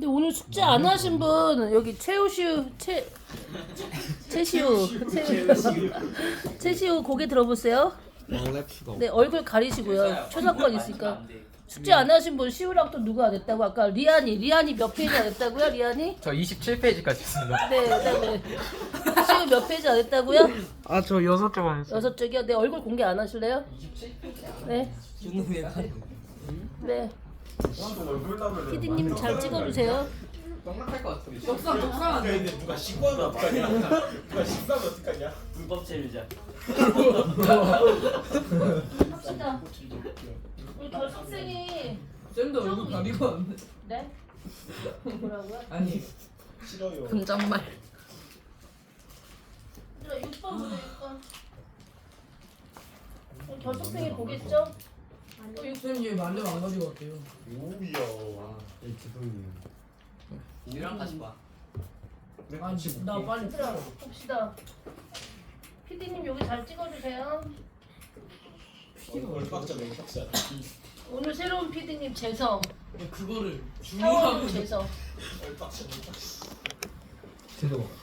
근데 오늘 숙제 안 하신 분 여기 최우시우 최 최시우 최- 최시우 고개 들어보세요. 네 얼굴 가리시고요. 초상권 있으니까 숙제 안 하신 분 시우랑 또 누가 안 했다고 아까 리안이 리안이 몇 페이지 안 했다고요? 리안이? 저 27페이지까지 했습니다. 네, 그다음에 시우 몇 페이지 안 했다고요? 아, 저 여섯 쪽만 했어요. 여섯 쪽이요. 네 얼굴 공개 안 하실래요? 네. 네. 피디님 잘 찍어주세요. 넉넉할 것 같은데. 근데 누가 신고하면 어떡하냐? 누가 식사하면 어떡하냐? 불법 체류자. 합시다. 우리 결석생이 쌤도 얼굴 가리고 왔네 네? 뭐라고요? 아니 싫어요. 얘들아 6번 보자 6번. 우리 결석생이 보겠죠? 쌤얘 만점 안 가지고 왔대요 오우야. 우리랑 같이 봐. 아니 나 빨리 얘들아 봅시다. 피디님 여기 잘 찍어주세요. 얼빡자 맹pak자. 오늘 새로운 피디님 재성. 그거를 사원 중요하고 재성. 얼빡자 맹pak자.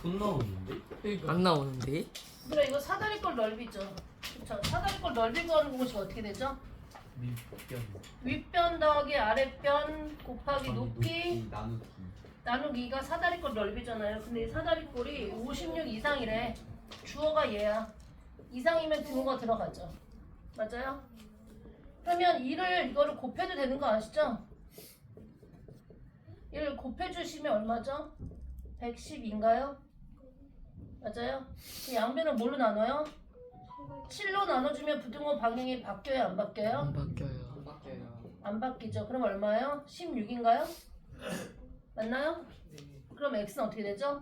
손 나오는데? 그러니까 안 나오는데? 얘들아 이거 사다리 꼴 넓이죠. 그쵸? 사다리 꼴 넓이고 하는 것이 어떻게 되죠? 밑변. 윗변 더하기 아랫변 곱하기 높이 나누기. 나누기가 사다리꼴 넓이잖아요. 근데 이 사다리꼴이 56 이상이래. 주어가 얘야. 이상이면 등호가 들어가죠. 맞아요? 그러면 이를 이거를 곱해도 되는 거 아시죠? 이를 곱해주시면 얼마죠? 110인가요? 맞아요? 그 양변을 뭘로 나눠요? 7로 나눠주면 부등호 방향이 바뀌어요? 안 바뀌어요? 안 바뀌어요 안 바뀌죠. 그럼 얼마예요? 16인가요? 맞나요? 그럼 x는 어떻게 되죠?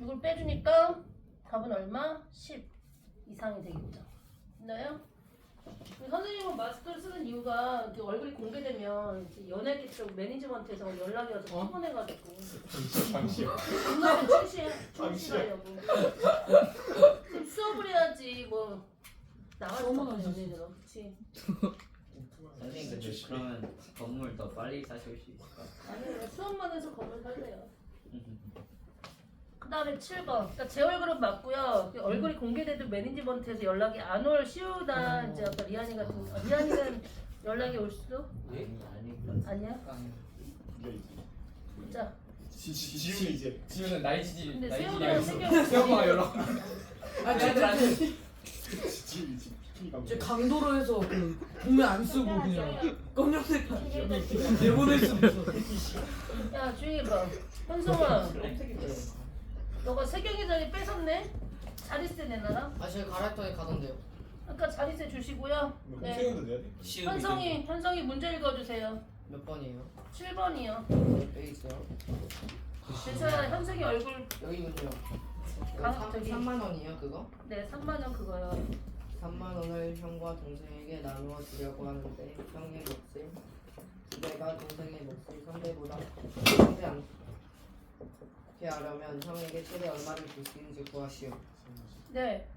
이걸 빼주니까 답은 얼마? 10 이상이 되겠죠. 맞나요? 선생님은 마스크를 쓰는 이유가 이렇게 얼굴이 공개되면 이제 연예계 쪽 매니지먼트에서 연락이 와서 피곤해가지고. 당시요. 중간에 출시해 출시하려고. 그럼 수업을 해야지 뭐 나갈 수 없는 연예인으로. 그치? 선생님 근데 그러면 건물 더 빨리 사실 수 있을까? 아니요 수업만 해서 건물 살래요 그 다음에 7번. 그러니까 제 얼굴은 맞고요. 그 얼굴이 공개돼도 매니지먼트에서 연락이 안 올 시우나 이제 아까 리안이 같은 아, 리안이는 연락이 올 수도? 아니 아니. 아니야? 자. 지금 이제 지우는 나이 지지 근데 나이 세우가 지지 세경 세우가 연락. 아니 진짜 지금 이제 피가 제 강도로 해서 그 동네 안 쓰고 그냥 검정색 내보낼 수 있어. 야 조용히 봐. 현성아 너가 세경이 자리 뺏었네? 자리세 내놔라? 아 저희 갈아입더니 가던데요. 아까 자리세 주시고요. 네. 돼야 돼? 현성이 현성이 문제 읽어주세요. 몇 번이에요? 7번이요. 여기 있어요. 괜찮아 현석이 얼굴 여기군요. 삼- 저기. 3만 원이요 그거? 네 3만 원 그거요. 3만 원을 형과 동생에게 나누어 주려고 하는데 형의 몫을 내가 동생의 몫을 선배보다 크지 않 게 하려면 형에게 최대 얼마를 줄 수 있는지 구하시오. 네.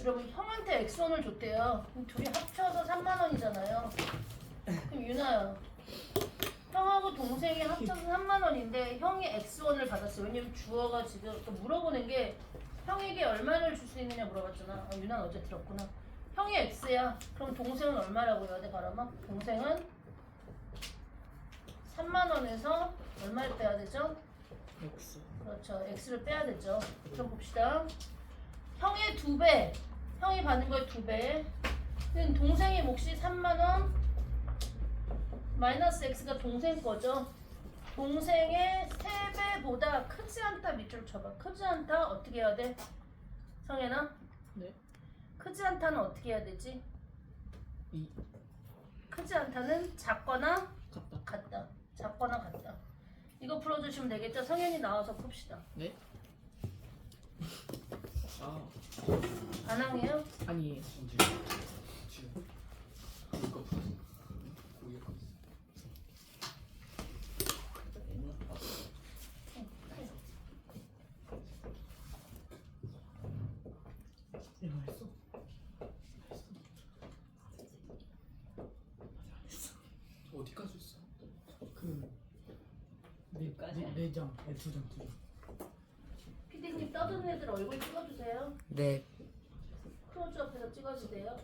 여러분 형한테 엑스원을 줬대요. 둘이 합쳐서 3만 원이잖아요. 그럼 유나야 형하고 동생이 합쳐서 3만 원인데 형이 엑스원을 받았어요. 왜냐면 주어가 지금 또 물어보는 게 형에게 얼마를 줄 수 있느냐 물어봤잖아. 어, 유나는 어제 들었구나. 형이 X야. 그럼 동생은 얼마라고 해야 돼 바람아? 동생은 3만 원에서 얼마를 빼야 되죠? 그렇죠. x를 빼야 되죠. 그럼 봅시다. 형의 두 배, 형이 받는 거의 두 배. 그럼 동생의 몫이 3만 원. 마이너스 x가 동생 거죠. 동생의 세 배보다 크지 않다 밑줄 쳐봐. 크지 않다 어떻게 해야 돼? 성현아? 네. 크지 않다는 어떻게 해야 되지? 이. 크지 않다는 작거나 같다 같다. 작거나 같다. 이거 풀어주시면 되겠죠? 성현이 나와서 풉시다. 네? 아 반항이에요? 아니 4장, 네, 2장, 2장. 피디님 떠드는 애들 얼굴 찍어주세요. 네. 크로즈 옆에서 찍어주세요.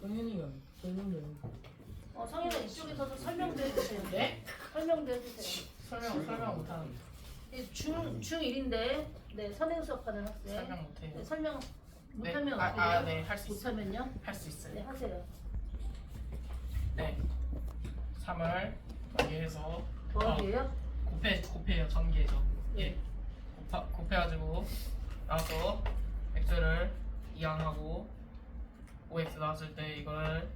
성현이가 설명을 어, 성현아 이쪽에서도 설명도 해주세요. 네? 설명도 해주세요. 설명 설명 못하는 네, 중, 중1인데 네, 선행 수업하는 학생. 네, 설명 못해요. 네, 설명 네, 못하면 아, 어떻게요? 아, 네, 할 수 있어요. 못하면요? 할수 네, 있어요. 하세요. 네. 3월 여기에서 더하기예요? 곱해 곱해요 전개죠. 네. 예. 곱하, 곱해가지고 나와서 x를 이항하고 5x 나왔을 때 이걸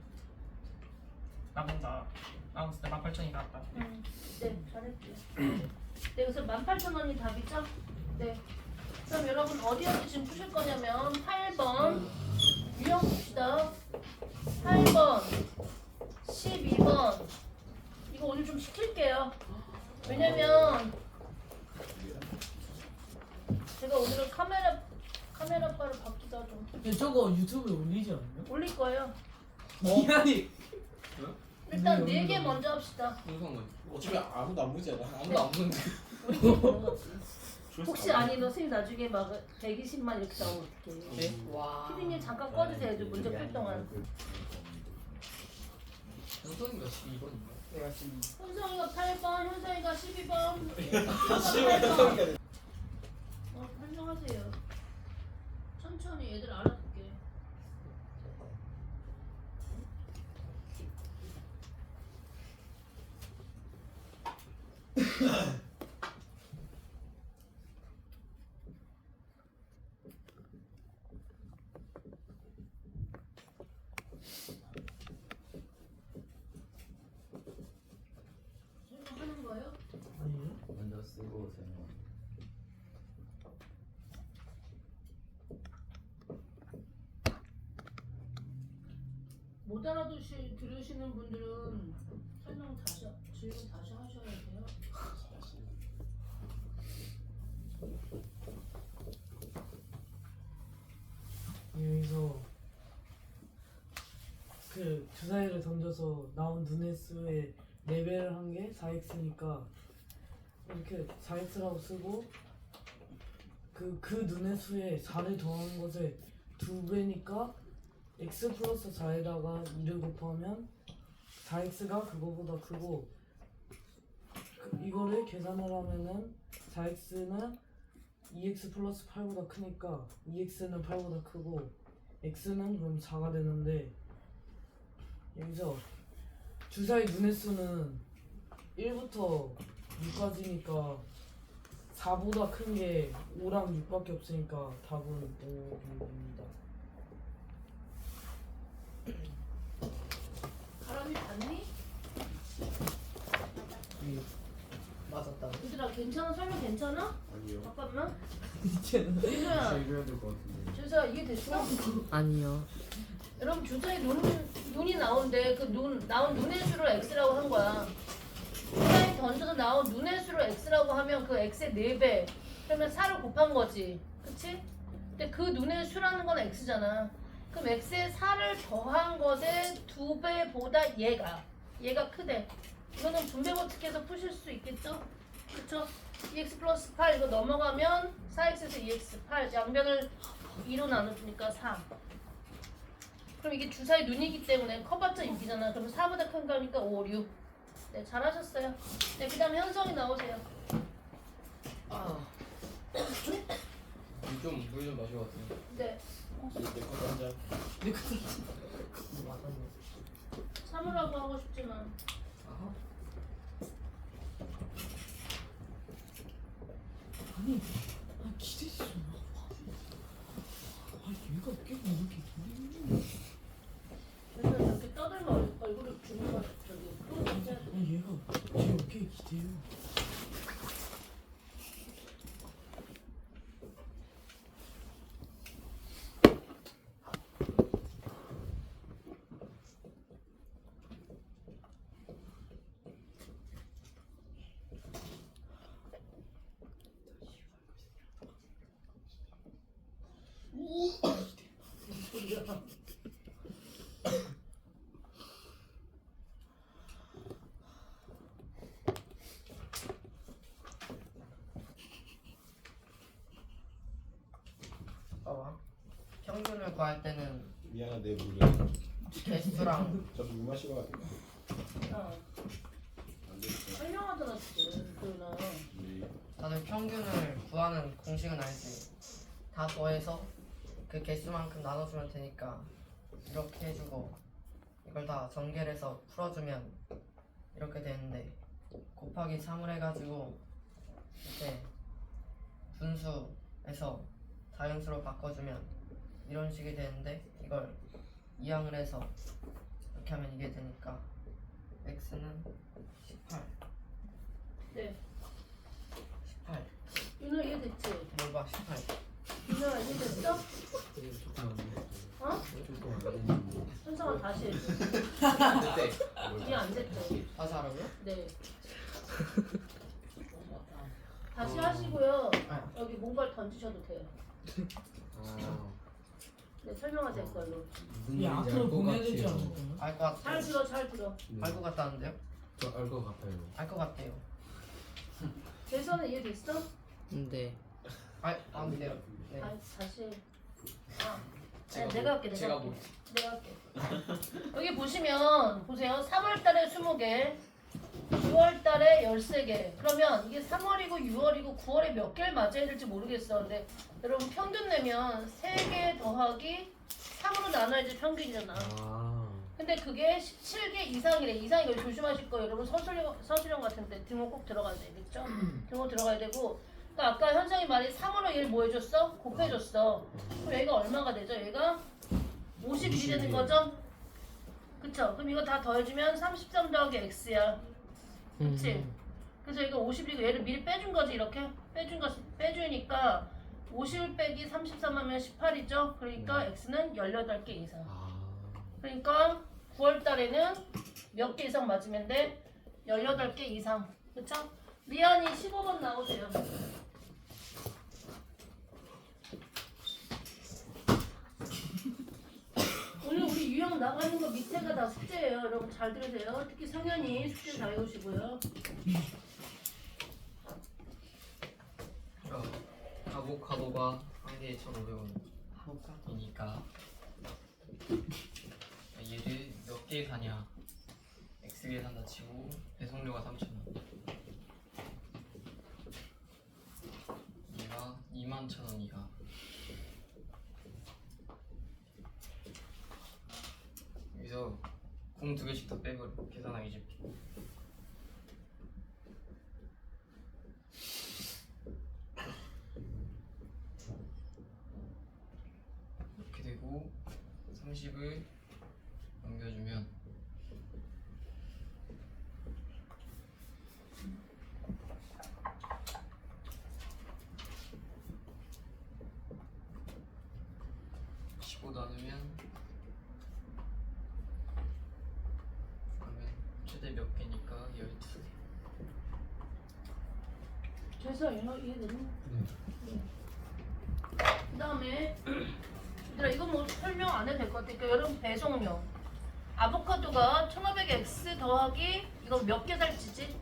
나눈다. 나눴을 때 18,000이 나왔다. 음, 네, 잘했죠. 네, 그래서 18,000원이 답이죠? 네. 그럼 여러분 어디 어디 지금 푸실 거냐면 8번 유형 봅시다. 8번, 12번 이거 오늘 좀 시킬게요. 왜냐면 제가 오늘은 카메라 카메라 바를 바뀌다 좀 근데 저거 유튜브에 올리지 않나요? 올릴 거예요. 미안해 일단 네, 네 개. 먼저 합시다. 무슨 건 어차피 아무도 안 보잖아. 아무도 안 보는데. 혹시 아니 너 선생님 나중에 막 120만 이렇게 나오면 어떡해 네. 와. 피디님 잠깐 꺼주세요 이제 문제 풀 동안 현성이가 12번인가? 지금 현성이가 8번 현성이가 12번. 시험에 현성이가 어 설명하세요. 천천히 얘들 알아듣게 설명하는 거예요? 아니요 먼저 쓰고 설명. 못 알아두시 들으시는 분들은 설명 다시 하- 질문 다시 하셔야 돼요. 여기서 그 주사위를 던져서 나온 눈의 수의 레벨을 한 게 4x니까 이렇게 4x라고 쓰고 그, 그 눈의 수에 4를 더한 것의 두 배니까 x 플러스 4에다가 2를 곱하면 4x가 그거보다 크고 그- 이거를 계산을 하면은 4x는 2x 플러스 8보다 크니까 2x는 8보다 크고 x는 그럼 4가 되는데 여기서 주사위 눈의 수는 1부터 6까지니까 4보다 큰 게 5랑 6밖에 없으니까 답은 5입니다. 바람이 봤니? 맞았다. 얘들아 괜찮아? 설명 괜찮아? 아니요. 잠깐만. 이제는 준서야, 이겨야 될 것 같은데. 준서야 이해됐어? 아니요. 여러분 주사위 눈, 눈이 나오는데 그 눈 나온 눈의 수를 x라고 한 거야. 주사위 던져서 나온 눈의 수를 x라고 하면 그 x의 4배 그러면 4를 곱한 거지. 그치? 근데 그 눈의 수라는 건 x잖아. 그럼 x의 4를 더한 것의 2배보다 얘가 얘가 크대. 이거는 분배 법칙에서 푸실 수 있겠죠? 그쵸? 2x 플러스 8 이거 넘어가면 4x에서 2x 8 양변을 2로 나눠주니까 3 그럼 이게 주사위 눈이기 때문에 커봤자 6이잖아. 그럼 4보다 큰 거니까 5, 6. 네, 잘하셨어요. 네, 그 다음에 현성이 나오세요. 아. 물좀 물좀 마시고 왔더니. 네, 사무라고 하고 싶지만. 아니 아 기대지 좀 마. 아 얘가 깨고 이렇게 기대 그래서 이렇게 떠들면 얼- 얼굴을 주는 거 저기. 또 진짜 아 얘가 제 어깨에 기대요. 소리야. 구할 때는 미안한데 모르겠어. 개수랑 저물 마시고 가야 어, 안 되겠어. 설명하잖아 지금 네. 다들 평균을 구하는 공식은 알지? 다 더해서 그 개수만큼 나눠주면 되니까 이렇게 해주고 이걸 다 전개해서 풀어주면 이렇게 되는데 곱하기 3을 해가지고 이렇게 분수에서 자연수로 바꿔주면 이런 식이 되는데 이걸 이항을 해서 이렇게 하면 이게 되니까 x는 18 네 18 윤호 이해 됐지? 뭘 봐, 18. 윤호 이해 됐어? 어? 현성아 다시 해줘 이해 안 됐죠? 다시 하라고요? 네 다시 하시고요 아. 여기 뭔가를 던지셔도 돼요 네 설명하실 걸로 이 앞으로 보내야 되지 않을까요? 알 것 잘 같아요. 들어 잘 들어 알것 같다는데요? 저알것 같아요. 알 것 같아요. 재선은 이해됐어? 네. 알, 안 돼요. 네. 아, 다시 아 제가 내가 할게 내가 제가 할게 뭐 내가 할게 여기 보시면 보세요 3월달에 20개 6월 달에 13개. 그러면 이게 3월이고 6월이고 9월에 몇 개를 맞아야 될지 모르겠어. 근데 여러분 평균 내면 3개 더하기 3으로 나눠야지 평균이잖아. 근데 그게 17개 이상이래. 이상 이거 조심하실 거예요. 여러분 서술형, 서술형 같은데 등호 꼭 들어가야 되겠죠 등호 들어가야 되고. 그러니까 아까 현성이 말이 3으로 얘를 뭐 해줬어? 곱해줬어. 그럼 얘가 얼마가 되죠? 얘가 51이. 되는 거죠? 그쵸? 그럼 이거 다 더해주면 33 더하기 x야 그치? 그래서 이거 51이고 얘를 미리 빼준 거지 이렇게? 빼준 거 빼주니까 51 빼기 33 하면 18이죠? 그러니까 x는 18개 이상 그러니까 9월 달에는 몇 개 이상 맞으면 돼? 18개 이상. 그쵸? 미안이 15번 나오세요. 오늘 우리 유형 나가는 거 밑에가 다 숙제예요. 여러분 잘 들으세요. 특히 성현이 숙제 잘 해오시고요. 어, 아보카도가 한 개에 1,500원 이니까 얘를 몇 개 사냐 x 개 산다 치고 배송료가 3,000원 얘가 21,000원이야 여기서 공 두 개씩 더 빼버려. 계산하기 쉽게. 이렇게 되고 30을 넘겨주면 (15) 나누면 그러면 최대 몇 개니까 12개 죄송 이거 이해되니? 그 다음에 얘들아 이거 뭐 설명 그러니까 여러분 배송료. 아보카도가 1500x 더하기 이거 몇 개 살지지?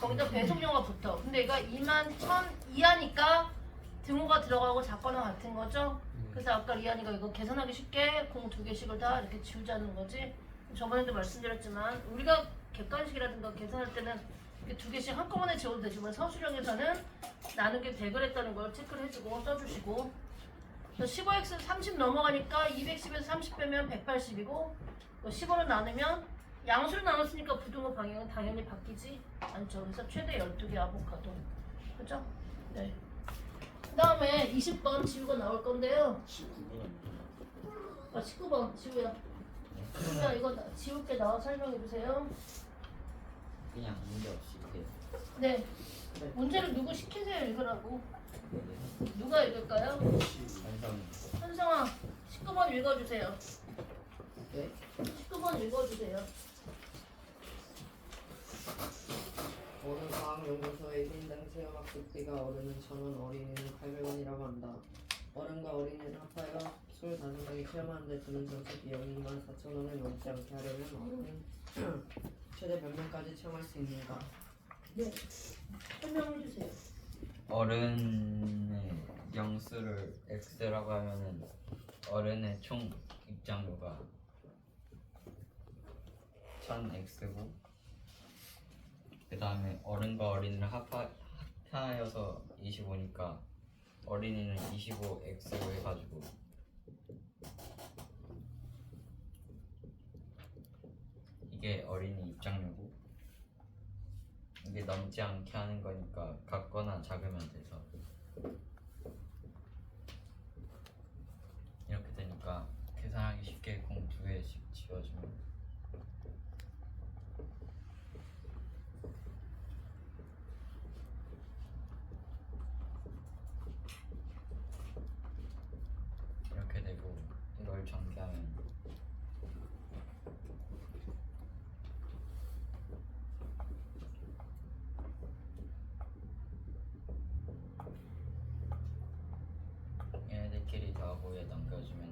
거기다 배송료가 붙어. 근데 얘가 2만 1000 이하니까 등호가 들어가고 작거나 같은 거죠? 그래서 아까 리안이가 이거 계산하기 쉽게 공 두 개씩을 다 이렇게 지우자는 거지. 저번에도 말씀드렸지만 우리가 객관식이라든가 계산할 때는 이렇게 두 개씩 한꺼번에 지워도 되지만 서술형에서는 나누기 100을 했다는 걸 체크를 해주고 써주시고 15x 30 넘어가니까 210에서 30 빼면 180이고 15로 나누면 양수로 나눴으니까 부등호 방향은 당연히 바뀌지 않죠. 그래서 최대 12개 아보카도. 그죠? 네. 그 다음에 20번 지우가 나올 건데요. 19분. 아, 19번 지우야. 지우야 이거 나- 지우께 나와 설명해 주세요. 그냥 문제 없이 돼요 네. 문제를 누구 시키세요 읽으라고. 누가 읽을까요? 현성아 19번 읽어주세요. 네. 19번 읽어주세요. 어른과학연구소의 1인당 체험학습비가 어른은 1,000원, 어린이는 800원이라고 한다. 어른과 어린이를 합하여 25명이 체험하는데 드는 전체 비용이 24,000원을 넘지 않게 하려면 어른은 최대 몇 명까지 체험할 수 있는가? 네. 설명해 주세요. 어른의 영수를 x라고 하면은 어른의 총 입장료가 1000x고 그 다음에 어른과 어린이를 합하, 합하여서 25니까 어린이는 25x로 해가지고. 이게 어린이 입장료고 이게 넘지 않게 하는 거니까 같거나 작으면 돼서. 이렇게 되니까 계산하기 쉽게 공 두 개씩 지워주면 이렇게 되고 이걸 전개하면 얘 넘겨주면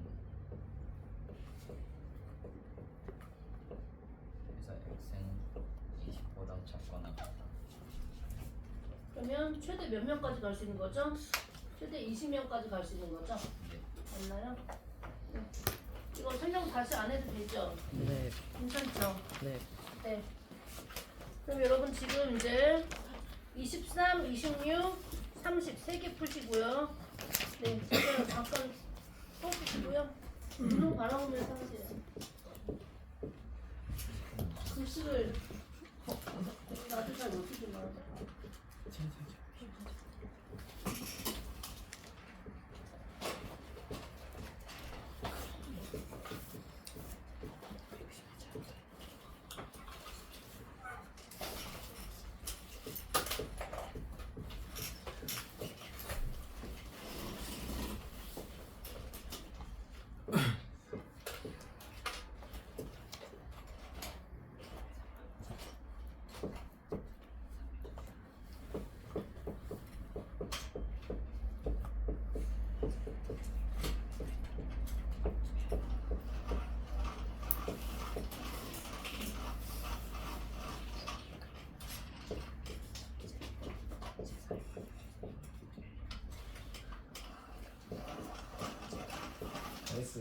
그래서 x는 20보다 작거나 같다 그러면 최대 몇 명까지 갈 수 있는 거죠? 최대 20명까지 갈 수 있는 거죠? 네. 맞나요? 네. 이거 설명 다시 안 해도 되죠? 네, 괜찮죠? 네. 네. 그럼 여러분 지금 이제 23, 26, 30 세 개 푸시고요. 네, 제가 잠깐 써주시고요. 눈 바라보면서 하세요. 글씨를 나도 잘 못 쓰지만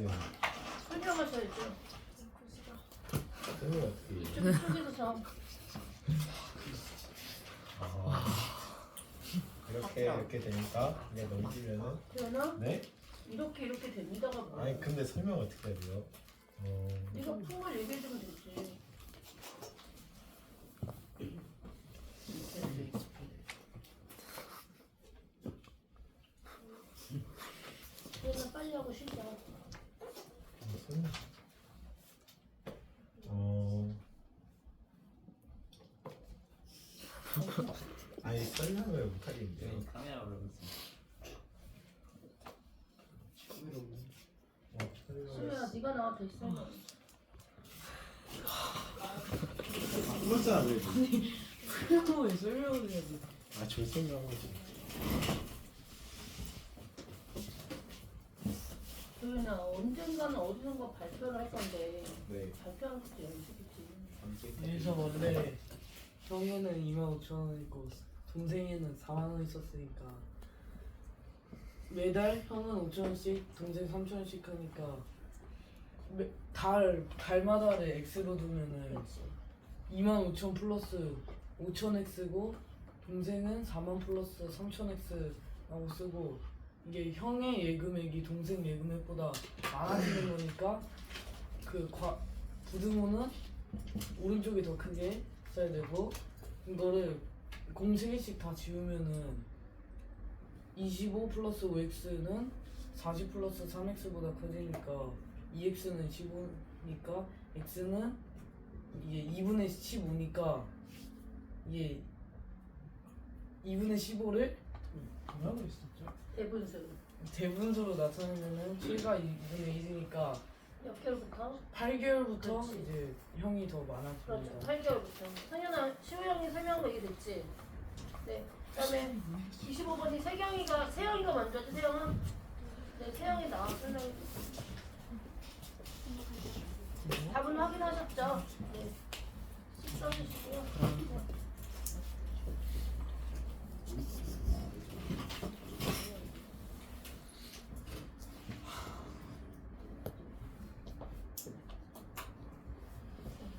나이스. 설명하셔야죠. 설명 어떻게 해? 이쪽 이쪽에서 저 아. 이렇게 이렇게 되니까 이게 넘기면은 되나? 네? 이렇게 이렇게 됩니다가 뭐야? 아니 근데 설명 어떻게 해야 돼요? 어, 네가 푼걸 얘기해주면 되지. 그러면 빨리 하고 쉬자. 설명. 어. 아니 설명을 못하겠는데요. 여기 카메라 올리고 있어 어, 수면아, 네가 나와도 있어. 그렇잖아 그래도. 설명을 설명을 해야지. 아 졸설명하고 있지. 수면아, 언젠가는 어디선가 발표를 할 건데 네. 발표하는 것도 연습이지. 그래서 원래 형에는 2만 5천 원이고 동생에는 4만 원 있었으니까 매달 형은 5천 원씩 동생 3천 원씩 하니까 매, 달 달마다를 x로 두면은 그렇지. 2만 5천 플러스 5천 x고 동생은 4만 플러스 3천 x라고 쓰고 이게 형의 예금액이 동생 예금액보다 많아지는 거니까 그 과, 부등호는 오른쪽이 더 크게 써야 되고 이거를 공세 개씩 다 지우면은 25 플러스 5x는 40 플러스 3x보다 커지니까 2x는 15니까 x는 이게 2분의 15니까 이게 2분의 15를 뭐라고 했었죠? 대분수. 대분수로 나타내면은 7가 2분의 1이니까 몇 개월부터? 8개월부터 그렇지. 이제 형이 더 그렇죠. 많아집니다. 8개월부터. 상현아, 시우 형이 설명한 거 이해됐지? 네. 그다음에 25번이 세경이가 세영이가 먼저 지 세영아. 네, 세영이 나와 설명해. 답은 확인하셨죠? 네. 써주시고요. 네.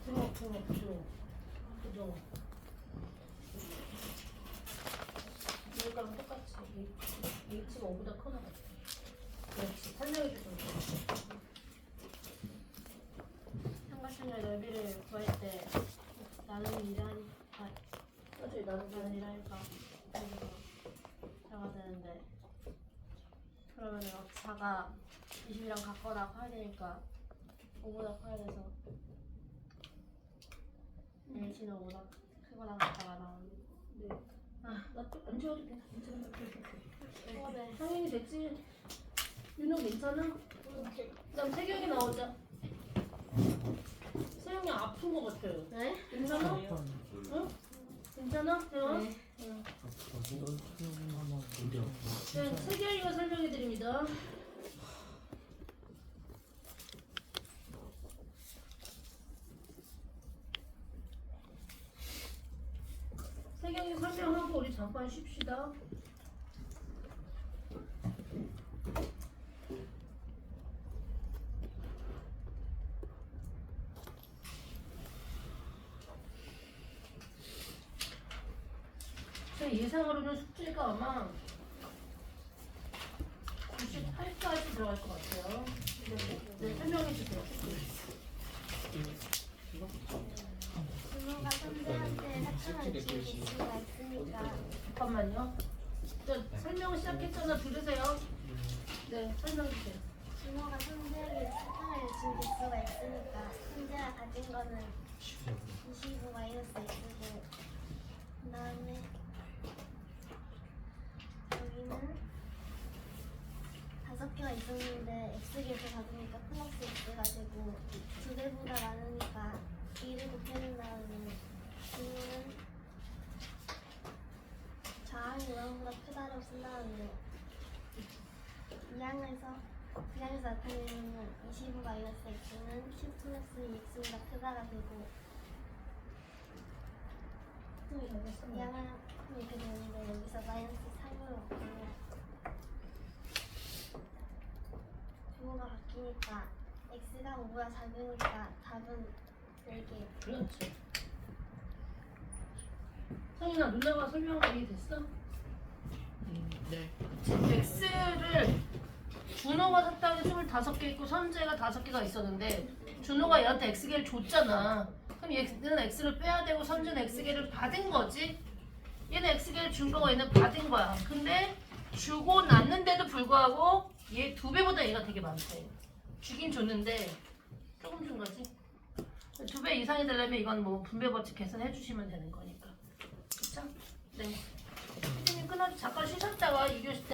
없죠 없죠 그죠 이거랑 똑같이 H가 5보다 커나 봐 그렇지 설명해 주는 거 삼각형의 넓이를 구할 때 나는 이란 아 어차피 나는 나는 이라니까 자가 되는데 그러면 4가 20이랑 같거나 커야 되니까 5보다 커야 돼서 LG는 5보다 크거나 같다가 나오는 네. 아 나안 지워도 돼 괜찮아 어, 네. 상현이 됐지? 윤호 괜찮아? 그다음 세경이 나오자 세경이 아픈 거 같아요 네? 괜찮아? 응? 괜찮아? 세경아? 네. 응. 네, 세경이가 설명해 드립니다. 세경이 설명하고 우리 잠깐 쉽시다. 제 예상으로는 숙제가 아마 98까지 들어갈 것 같아요. 네, 네 설명해 주세요. 부모가 선배한테 사탕을 줄 수가 있으니까 잠깐만요. 저 설명 시작했잖아. 들으세요. 네, 설명해 주세요. 부모가 선배에게 사탕을 줄 수가 있으니까 선배가 가진 거는 25 마이너스 x고 그 다음에 여기는 다섯 개가 있었는데 x개에서 받으니까 플러스 x가 되고 두 배보다 많으니까 2를 곱하는 다음에 부모는 좌항이 우항보다 크다라고 쓴 다음에 2항에서 2항에서 나타내는 25 마이너스 x는 10 플러스 2x보다 크다가 되고 양은 이렇게 되는데 여기서 마이너스 3으로 바꾸면 부호가 바뀌니까 x가 5보다 작으니까 답은 4개 그렇지. 성인아 누나가 설명한 게 됐어? 네. X를 준호가 샀다는 25개 있고 선재가 5개가 있었는데 준호가 얘한테 X개를 줬잖아. 그럼 얘는 X를 빼야 되고 선재는 X개를 받은 거지? 얘는 X개를 준 거고 얘는 받은 거야. 근데 주고 났는데도 불구하고 얘 두 배보다 얘가 되게 많대. 주긴 줬는데 조금 준 거지. 두 배 이상이 되려면 이건 뭐 분배 법칙 계산해 주시면 되는 거니까. 그쵸? 네. 선생님 끊어주 잠깐 쉬셨다가 2교시 때